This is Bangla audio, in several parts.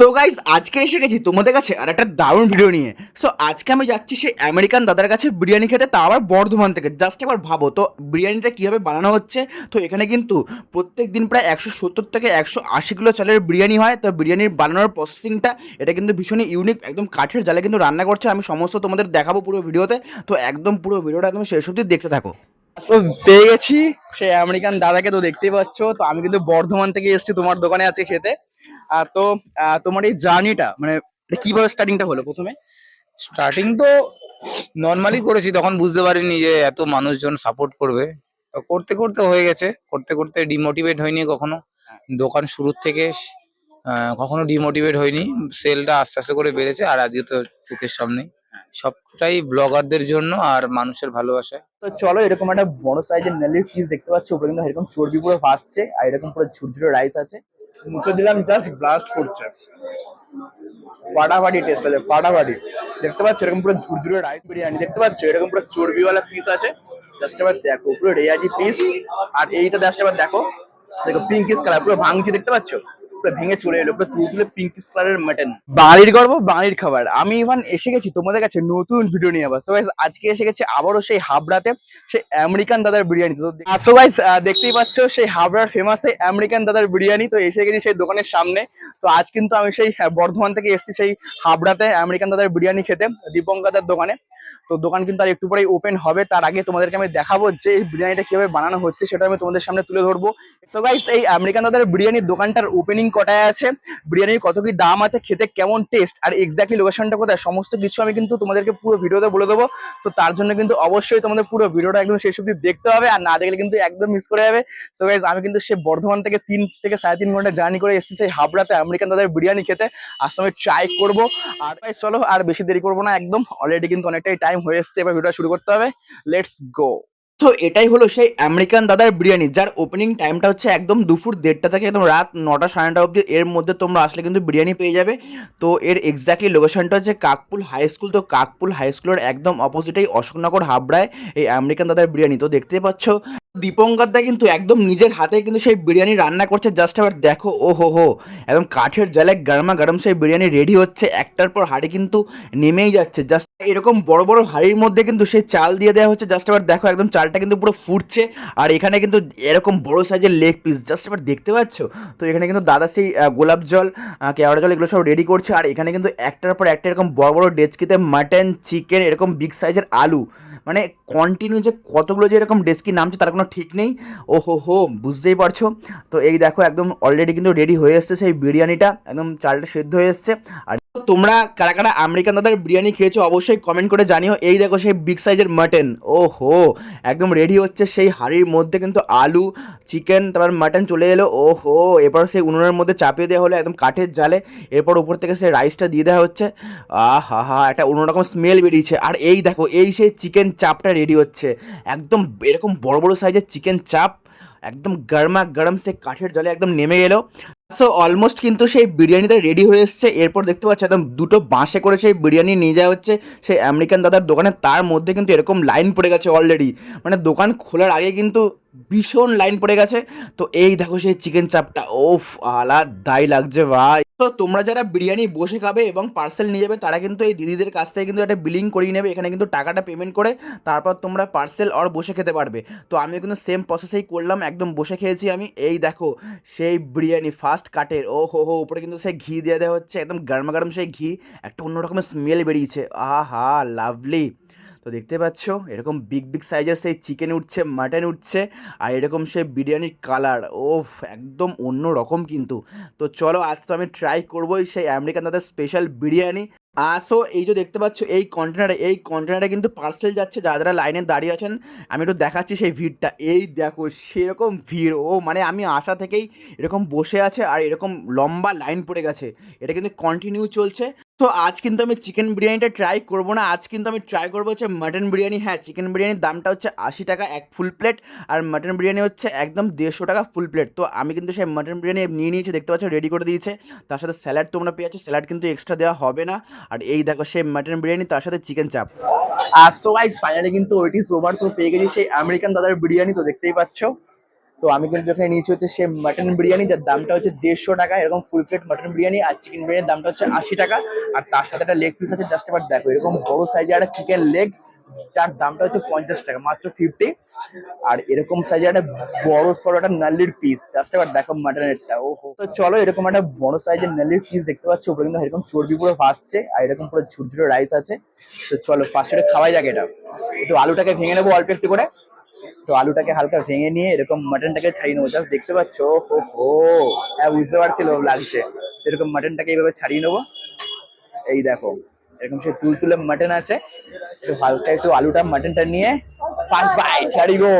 তো গাইজ আজকে এসে গেছি তোমাদের কাছে আর একটা দারুণ ভিডিও নিয়ে। সো আজকে আমি যাচ্ছি সেই আমেরিকান দাদার কাছে বিরিয়ানি খেতে, তা আবার বর্ধমান থেকে। জাস্ট একবার ভাবো, তো বিরিয়ানিটা কীভাবে বানানো হচ্ছে? তো এখানে কিন্তু প্রত্যেক দিন প্রায় একশো সত্তর থেকে একশো আশি কিলো চালের বিরিয়ানি হয়। তো বিরিয়ানির বানানোর প্রসেসিংটা এটা কিন্তু ভীষণই ইউনিক একদম কাঠের জালে কিন্তু রান্না করছে। আমি সমস্ত তোমাদের দেখাবো পুরো ভিডিওতে তো একদম পুরো ভিডিওটা একদম শেষ অবধি দেখতে থাকো। তো পেয়ে গেছি, সেই আমেরিকান দাদাকে তো দেখতেই পাচ্ছ। তো আমি কিন্তু বর্ধমান থেকে এসেছি তোমার দোকানে আজকে খেতে। তো তোমার এই জার্নিটা মানে কীভাবে স্টার্টিংটা হলো প্রথমে? স্টার্টিং তো নর্মালি করেছি তখন বুঝতে পারিনি যে এত মানুষজন সাপোর্ট করবে। তো করতে করতে হয়ে গেছে করতে করতে ডিমোটিভেট হয়নি কখনো। দোকান শুরুর থেকে কখনো ডিমোটিভেট হয়নি। সেলটা আস্তে আস্তে করে বেড়েছে আর আজকে তো চোখের সামনে। সবটাই ব্লগারদের জন্য আর মানুষের ভালোবাসা তো চলো এরকম একটা বড় সাইজের নেলির পিস দেখতে পাচ্ছি উপরে কিন্তু এরকম চর্বি পুরো ভাসছে আর এরকম পুরো ঝুরঝুরে রাইস আছে। মুখে দিলাম জাস্ট ব্লাস্ট করছে। ফাটাফাটি টেস্ট আছে, ফাটাফাটি। দেখতে পাচ্ছ, এরকম পুরো ঝুরঝুরে রাইস বিরিয়ানি, দেখতে পাচ্ছ? এরকম পুরো চর্বিওয়ালা পিস আছে। জাস্ট এবার দেখো, পুরো রেয়াজি পিস আর এইটা জাস্ট এবার দেখো দেখো পিঙ্কিস কালার পুরো ভাঙছি, দেখতে পাচ্ছ? পুরো ভেঙে চলে এলো পুরো তুলতুলে পিঙ্কিস কালারের মাটন বাঙালির গর্ব বাঙালির খাবার। আমি ইভান এসে গেছি তোমাদের কাছে নতুন ভিডিও নিয়ে আবার। তো guys, আজকে এসে গেছি আবারও সেই হাবড়াতে সেই আমেরিকান দাদার বিরিয়ানি তো সো গাইস দেখতেই পাচ্ছ সেই হাবড়ার ফেমাস সেই আমেরিকান দাদার বিরিয়ানি। তো এসে গেছি সেই দোকানের সামনে। তো আজ কিন্তু আমি সেই বর্ধমান থেকে এসেছি সেই হাবড়াতে আমেরিকান দাদার বিরিয়ানি খেতে দীপঙ্কাদার দোকানে। তো দোকান কিন্তু আর একটু পরেই ওপেন হবে। তার আগে তোমাদেরকে আমি দেখাবো যে এই বিরিয়ানিটা কীভাবে বানানো হচ্ছে সেটা আমি তোমাদের সামনে তুলে ধরবো। তো গাইস এই আমেরিকান দাদার বিরিয়ানির দোকানটার ওপেনিং কটায় আছে? বিরিয়ানির কত কি দাম আছে? খেতে কেমন টেস্ট আর এক্স্যাক্টলি লোকেশনটা কোথায়? সমস্ত কিছু আমি কিন্তু তোমাদেরকে পুরো ভিডিওতে বলে দেবো। তো তার জন্য কিন্তু অবশ্যই তোমাদের পুরো ভিডিওটা একদম শেষ অব্দি দেখতে হবে। আর না দেখলে কিন্তু একদম মিস করে যাবে। তো গাইজ আমি কিন্তু সে বর্ধমান থেকে তিন থেকে সাড়ে তিন ঘণ্টা জার্নি করে এসেছি সেই হাবড়াতে আমেরিকান দাদার বিরিয়ানি খেতে। আজ আমি ট্রাই করব। আর ভাই চলো আর বেশি দেরি করব না। একদম অলরেডি কিন্তু অনেকটাই টাইম হয়ে এসছে। এবার ভিডিওটা শুরু করতে হবে। লেটস গো তো এটাই হলো সেই আমেরিকান দাদার বিরিয়ানি, যার ওপেনিং টাইমটা হচ্ছে একদম দুপুর দেড়টা থেকে একদম রাত নটা, সাড়ে নটা অবধি। এর মধ্যে তোমরা আসলে কিন্তু বিরিয়ানি পেয়ে যাবে। তো এর এক্স্যাক্টলি লোকেশনটা হচ্ছে কাকপুল হাই স্কুল তো কাকপুল হাই স্কুলের একদম অপোজিটেই অশোকনগর হাবড়ায় এই আমেরিকান দাদার বিরিয়ানি। তো দেখতে পাচ্ছ দীপঙ্কর দা কিন্তু একদম নিজের হাতে কিন্তু সেই বিরিয়ানি রান্না করছে। জাস্ট এবার দেখো, ও হো হো। একদম কাঠের জালে গরমা গরম সেই বিরিয়ানি রেডি হচ্ছে। একটার পর হাঁড়ি কিন্তু নেমেই যাচ্ছে। জাস্ট এরকম বড় বড় হাঁড়ির মধ্যে কিন্তু সেই চাল দিয়ে দেওয়া হচ্ছে। জাস্ট এবার দেখো, একদম চালটা কিন্তু পুরো ফুটছে। আর এখানে কিন্তু এরকম বড় সাইজের লেগ পিস জাস্ট এবার দেখতে পাচ্ছ? তো এখানে কিন্তু দাদা সেই গোলাপ জল কেওড়া জল এগুলো সব রেডি করছে। আর এখানে কিন্তু একটার পর একটা এরকম বড় বড় ডেচকিতে মাটন চিকেন এরকম বিগ সাইজের আলু। মানে কন্টিনিউ যে কতগুলো যে এরকম ডেস্কি নামছে, তার কোনো ঠিক নেই। ও হো হো বুঝতেই পারছ। তো এই দেখো, একদম অলরেডি কিন্তু রেডি হয়ে এসছে সেই বিরিয়ানিটা। একদম চালটা সেদ্ধ হয়ে এসছে। আর তোমরা কারা কারা আমেরিকান দাদার বিরিয়ানি খেয়েছো অবশ্যই কমেন্ট করে জানিও। এই দেখো সেই বিগ সাইজের মাটন ও হো একদম রেডি হচ্ছে সেই হাঁড়ির মধ্যে কিন্তু আলু চিকেন তারপর মাটন চলে এলো। ও হো এরপর সেই উনুনের মধ্যে চাপিয়ে দেওয়া হলো একদম কাঠের জালে। এরপর উপর থেকে সেই রাইসটা দিয়ে দেওয়া হচ্ছে। আহ হা হা একটা অন্যরকম স্মেল বেরিয়েছে। আর এই দেখো, এই সেই চিকেন চাপটা রেডি হচ্ছে। একদম এরকম বড় বড় সাইজের চিকেন চাপ একদম গরমা গরম সে কাঠের জলে একদম নেমে গেলো সো অলমোস্ট কিন্তু সেই বিরিয়ানিটা রেডি হয়ে এসছে। এরপর দেখতে পাচ্ছি একদম দুটো বাঁশে করে সেই বিরিয়ানি নিয়ে যাওয়া হচ্ছে সেই আমেরিকান দাদার দোকানে। তার মধ্যে কিন্তু এরকম লাইন পড়ে গেছে অলরেডি মানে দোকান খোলার আগে কিন্তু ভীষণ লাইন পড়ে গেছে। তো এই দেখো সেই চিকেন চাপটা ওফ আলা দাই লাগছে ভাই। তো তোমরা যারা বিরিয়ানি বসে খাবে এবং পার্সেল নিয়ে যাবে, তারা কিন্তু এই দিদিদের কাছ থেকে কিন্তু একটা বিলিং করিয়ে নেবে। এখানে কিন্তু টাকাটা পেমেন্ট করে তারপর তোমরা পার্সেল আর বসে খেতে পারবে। তো আমিও কিন্তু সেম প্রসেসেই করলাম। একদম বসে খেয়েছি আমি। এই দেখো সেই বিরিয়ানি। ফার্স্ট কাটের। ও হো হো, উপরে কিন্তু সেই ঘি দিয়ে দেওয়া হচ্ছে, একদম গরম গরম সেই ঘি, একটা অন্য রকমের স্মেল বেরিয়েছে। আহা লাভলি তো দেখতে পাচ্ছ, এরকম বিগ বিগ সাইজের সেই চিকেন উঠছে মাটন উঠছে, আর এরকম সেই বিরিয়ানির কালার ও একদম অন্য রকম কিন্তু। তো চলো, আজ তো আমি ট্রাই করবোই সেই আমেরিকান তাদের স্পেশাল বিরিয়ানি। আসো এই যে দেখতে পাচ্ছ, এই কন্টেনারে এই কন্টেনারে কিন্তু পার্সেল যাচ্ছে, যারা যারা লাইনে দাঁড়িয়ে আছেন, আমি একটু দেখাচ্ছি সেই ভিড়টা এই দেখো, সেরকম ভিড়, ও মানে আমি আশা থেকেই এরকম বসে আছে আর এরকম লম্বা লাইন পড়ে গেছে। এটা কিন্তু কন্টিনিউ চলছে। তো আজ কিন্তু আমি চিকেন বিরিয়ানিটা ট্রাই করব না। আজ কিন্তু আমি ট্রাই করব হচ্ছে মাটন বিরিয়ানি। হ্যাঁ চিকেন বিরিয়ানির দামটা হচ্ছে আশি টাকা এক ফুল প্লেট আর মাটন বিরিয়ানি হচ্ছে একদম দেড়শো টাকা ফুল প্লেট তো আমি কিন্তু সেই মাটন বিরিয়ানি নিয়ে নিয়েছি, দেখতে পাচ্ছ রেডি করে দিয়েছে। তার সাথে স্যালাড তোমরা পেয়ে যাচ্ছ স্যালাড কিন্তু এক্সট্রা দেওয়া হবে না। আর এই দেখো সেই মাটন বিরিয়ানি, তার সাথে চিকেন চাপ আর সো ফাইনালি কিন্তু ওইটি ওভার তো পেয়ে গেছি, সেই আমেরিকান দাদার বিরিয়ানি, তো দেখতেই পাচ্ছ। তো আমি কিন্তু এখানে নিয়েছি হচ্ছে সে মাটন বিরিয়ানি, যার দামটা হচ্ছে দেড়শো টাকা। এরকম ফুল প্লেট মাটন বিরিয়ানি আর চিকেন বিরিয়ানির দামটা হচ্ছে আশি টাকা। আর তার সাথে একটা লেগ পিস আছে জাস্ট এবার দেখো, এরকম বড় সাইজের একটা চিকেন লেগ যার দামটা হচ্ছে পঞ্চাশ টাকা, মাত্র ফিফটি আর এরকম সাইজের একটা বড় সড়ো একটা নাল্লির পিস জাস্ট এবার দেখো মাটনেরটা ও তো চলো, এরকম একটা বড় সাইজের নাল্লির পিস দেখতে পাচ্ছ, উপরে কিন্তু এরকম চর্বি পুরো ভাসছে, আর এরকম পুরো ঝুরঝুরে রাইস আছে। তো চলো ফার্স্টে খাওয়াই যাক এটা। একটু আলুটাকে ভেঙে নেব অল্প একটু করে। তো আলুটাকে হালকা ভেঙে নিয়ে এরকম মাটনটাকে ছাড়িয়ে নেব। জাস্ট দেখতে পাচ্ছ? ও হো হো হ্যাঁ বুঝতে পারছি লোভ লাগছে। এরকম মাটনটাকে এইভাবে ছাড়িয়ে নেব। এই দেখো, এরকম সে তুলতুলে মাটন আছে। তো হালকা একটু আলুটা মাটনটা নিয়ে ফার্স্ট বাইট ছাড়ি গো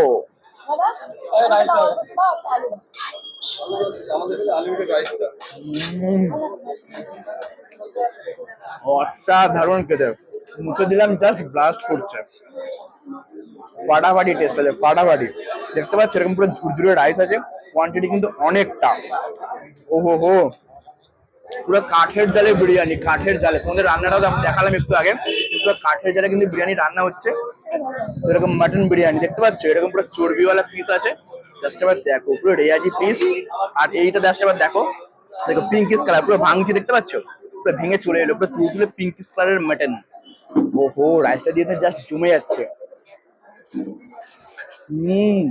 অসাধারণ খেতে। মুখে দিলাম জাস্ট ব্লাস্ট করছে। ফাটাফাটি টেস্ট আছে, ফাটাফাটি। দেখতে পাচ্ছ, এরকম পুরো ঝুরঝুরে রাইস আছে কোয়ান্টিটি কিন্তু অনেকটা। ও হো পুরো কাঠের জালে বিরিয়ানি, কাঠের জালে। তোমাদের রান্নাটাও দেখালাম একটু আগে। পুরো কাঠের জালে কিন্তু বিরিয়ানি রান্না হচ্ছে। এরকম মাটন বিরিয়ানি, দেখতে পাচ্ছ? এরকম পুরো চর্বিওয়ালা পিস আছে। এবার দেখো, পুরো রেয়াজি পিস আর এইটা জাস্ট এবার দেখো। দেখো পিঙ্কিস কালার পুরো ভাঙছি, দেখতে পাচ্ছ? পুরো ভেঙে চলে এলো, পুরো তুলতুলে পিঙ্কিস কালারের মাটন ওহো রাইসটা দিয়ে জাস্ট জমে যাচ্ছে। হুম।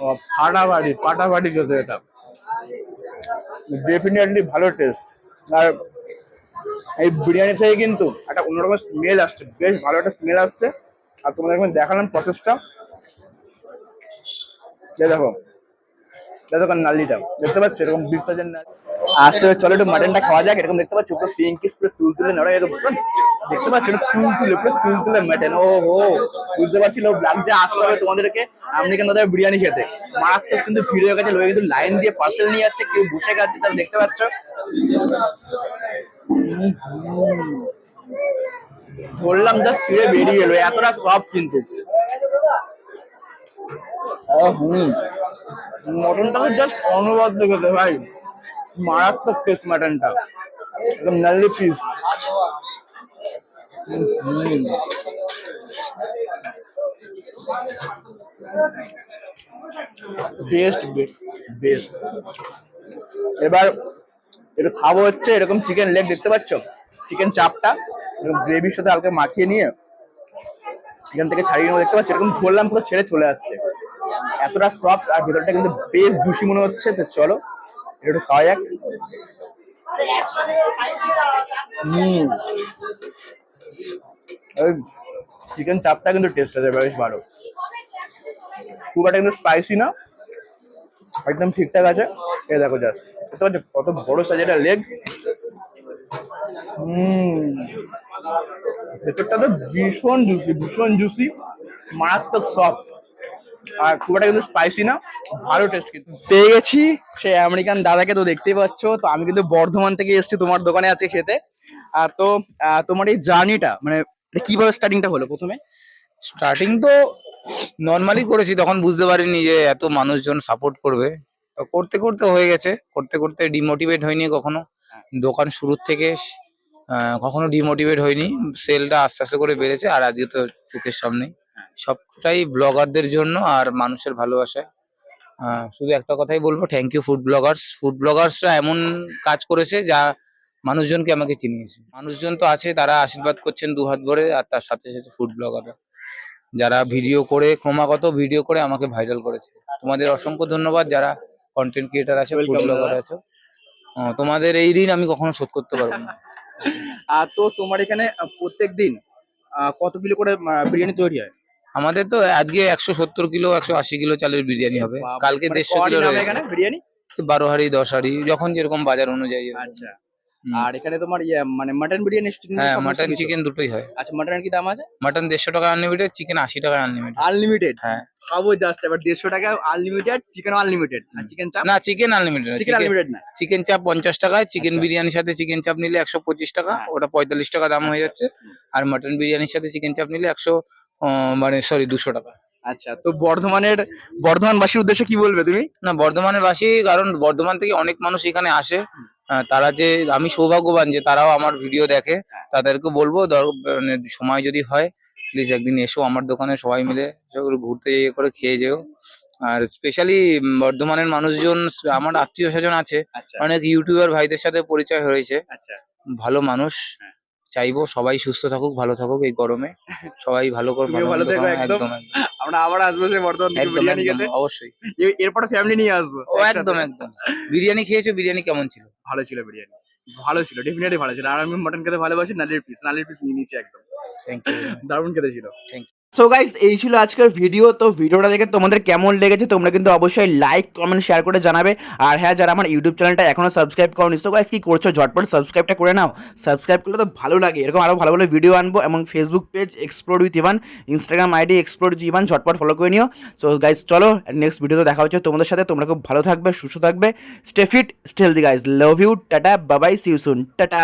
ও, ফাটাফাটি ফাটাফাটি খেতে এটা। ডেফিনেটলি ভালো টেস্ট আর এই বিরিয়ানি থেকে কিন্তু একটা অন্যরকম স্মেল আসছে। বেশ ভালো একটা স্মেল আসছে। আর তোমাদের এখন দেখালাম প্রসেসটা দেখো। দেখো নালিটা। দেখতে পাচ্ছ? এরকম বিগ সাইজের নালি। আসছে চলো একটু মাটনটা খাওয়া যাক। এরকম দেখতে পাচ্ছ? পুরো পিঙ্কিস পুরো তুলতুলে নড়ে এরকম দেখতে পাচ্ছ তুলতুলে পুরো তুলতুলে মাটন। ও হো বুঝতে পারছি লোক লাগছে আসতে হবে তোমাদেরকে আমেরিকান দাদা বিরিয়ানি খেতে। মারাত্মক কিন্তু ভিড় হয়ে গেছে, লোকে কিন্তু লাইন দিয়ে পার্সেল নিয়ে যাচ্ছে, কেউ বসে গেছে তাহলে দেখতে পাচ্ছ। বললাম জাস্ট ফিরে বেরিয়ে এলো, এতটা সব কিন্তু। হুম। মটনটা তো জাস্ট অনবদ্য খেতে, ভাই। মারাত্মক টেস্ট মাটনটা একদম nalli piece best best best এবার একটু খাব হচ্ছে এরকম চিকেন লেগ দেখতে পাচ্ছ? চিকেন চাপটা গ্রেভির সাথে হালকা মাখিয়ে নিয়ে এখান থেকে ছাড়িয়ে নেব দেখতে পাচ্ছ? এরকম ধরলাম পুরো ছেড়ে চলে আসছে। এতটা সফট আর ভেতরটা কিন্তু বেশ জুসি মনে হচ্ছে তো চলো এটা একটু খাওয়া যাক। হুম। চিকেন চাপটা কিন্তু টেস্ট আছে, বেশ ভালো। খুব একটা কিন্তু স্পাইসি না, একদম ঠিকঠাক আছে। এ দেখো জাস্ট দেখতে পাচ্ছ কত বড় সাইজের লেগ হুম, ভেতরটা তো ভীষণ জুসি ভীষণ জুসি মারাত্মক সফট আর খুব একটা কিন্তু স্পাইসি না, ভালো টেস্ট কিন্তু। পেয়ে গেছি, সেই আমেরিকান দাদাকে তো দেখতেই পাচ্ছ। তো আমি কিন্তু বর্ধমান থেকে এসেছি তোমার দোকানে আছে খেতে। আর তো তোমার এই জার্নিটা মানে কীভাবে স্টার্টিংটা হলো প্রথমে? স্টার্টিং তো নর্মালি করেছি তখন বুঝতে পারিনি যে এত মানুষজন সাপোর্ট করবে। তো করতে করতে হয়ে গেছে করতে করতে ডিমোটিভেট হয়নি কখনো। দোকান শুরুর থেকে কখনো ডিমোটিভেট হয়নি। সেলটা আস্তে আস্তে করে বেড়েছে আর আজকে তো চোখের সামনে। সবটাই ব্লগারদের জন্য আর মানুষের ভালোবাসা শুধু একটা কথাই বলব thank you food bloggers food ব্লগার্সরা এমন কাজ করেছে যা মানুষজনকে আমাকে চিনিয়েছে। মানুষজন তো আছে তারা আশীর্বাদ করছেন দু হাত ভরে আর তার সাথে সাথে ফুড ব্লগাররা যারা ভিডিও করে ক্রমাগত ভিডিও করে আমাকে ভাইরাল করেছে। তোমাদের অসংখ্য ধন্যবাদ যারা কন্টেন্ট ক্রিয়েটার আছে ফুড ব্লগার আছে। তোমাদের এই ঋণ আমি কখনো শোধ করতে পারব না। আর তো তোমার এখানে প্রত্যেক দিন কত কিলো করে বিরিয়ানি তৈরি হয়? আমাদের তো আজকে একশো সত্তর কিলো একশো আশি কিলো চালের বিরিয়ানি হবে। কালকে মানে দেড়শো কিলো বারো হাড়ি দশ হাড়ি যখন যেরকম বাজার অনুযায়ী। আচ্ছা। আর এখানে তোমার ইয়ে মানে মাটন বিরিয়ানি হ্যাঁ মাটন চিকেন দুটোই হয়। আচ্ছা মাটনের কি দাম আছে? মাটন দেড়শো টাকা আনলিমিটেড চিকেন আশি টাকা আনলিমিটেড আনলিমিটেড হ্যাঁ। খাব জাস্ট এবার দেড়শো টাকা আনলিমিটেড চিকেন আনলিমিটেড আর চিকেন চাপ না চিকেন আনলিমিটেড চিকেন আনলিমিটেড না। চিকেন চাপ পঞ্চাশ টাকায় চিকেন আচ্ছা। বিরিয়ানির সাথে চিকেন চাপ নিলে একশো পঁচিশ টাকা হ্যাঁ। ওটা পঁয়তাল্লিশ টাকা দাম হয়ে যাচ্ছে। আর মাটন বিরিয়ানির সাথে চিকেন চাপ নিলে একশো মানে সরি দুশো টাকা। আচ্ছা তো বর্ধমানের বর্ধমানবাসীর উদ্দেশ্যে কি বলবে তুমি? না বর্ধমানের বাসী কারণ বর্ধমান থেকে অনেক মানুষ এখানে আসে। তারা যে আমি সৌভাগ্যবান যে তারাও আমার ভিডিও দেখে। হ্যাঁ। তাদেরকে বলব মানে সময় যদি হয় প্লিজ একদিন এসো আমার দোকানে সবাই মিলে ঘুরতে ইয়ে করে খেয়ে যেও। আর স্পেশালি বর্ধমানের মানুষজন আমার আত্মীয় স্বজন আছে আচ্ছা। অনেক ইউটিউবার ভাইদের সাথে পরিচয় হয়েছে। আচ্ছা। ভালো মানুষ। হ্যাঁ। চাইব সবাই সুস্থ থাকুক ভালো থাকুক এই গরমে। সবাই ভালো করে ভালো থেকো, একদম। আমরা আবার আসব সে বর্তমান একদম বিরিয়ানি একদম খেতে। অবশ্যই। এরপরে ফ্যামিলি নিয়ে আসব একদম একদম। বিরিয়ানি খেয়েছো বিরিয়ানি কেমন ছিল? ভালো ছিল বিরিয়ানি। ভালো ছিল ডেফিনেটলি ভালো ছিল। আর আমি মটন খেতে ভালোবাসি নালির পিস নালির পিস নিয়ে নিয়েছি একদম। থ্যাংক ইউ দারুণ খেতে ছিল। Thank সো গাইস এই ছিল আজকের ভিডিও তো ভিডিওটা দেখে তোমাদের কেমন লেগেছে, তোমরা কিন্তু অবশ্যই লাইক কমেন্ট শেয়ার করে জানাবে। আর হ্যাঁ যারা আমার ইউটিউব চ্যানেলটা এখনও সাবস্ক্রাইব করো সো গাইস কি করছ? ঝটপট সাবস্ক্রাইবটা করে নাও। সাবস্ক্রাইব করলে তো ভালো লাগে। এরকম আরও ভালো ভালো ভিডিও আনব এবং Facebook page explore with Evan Instagram ID explore with Evan ঝটপট ফলো করে নিও। সো গাইস চলো নেক্সট ভিডিওতে দেখা হচ্ছে তোমাদের সাথে। তোমরা খুব ভালো থাকবে, সুস্থ থাকবে। Stay fit stay healthy guys love you tata Babai see you soon tata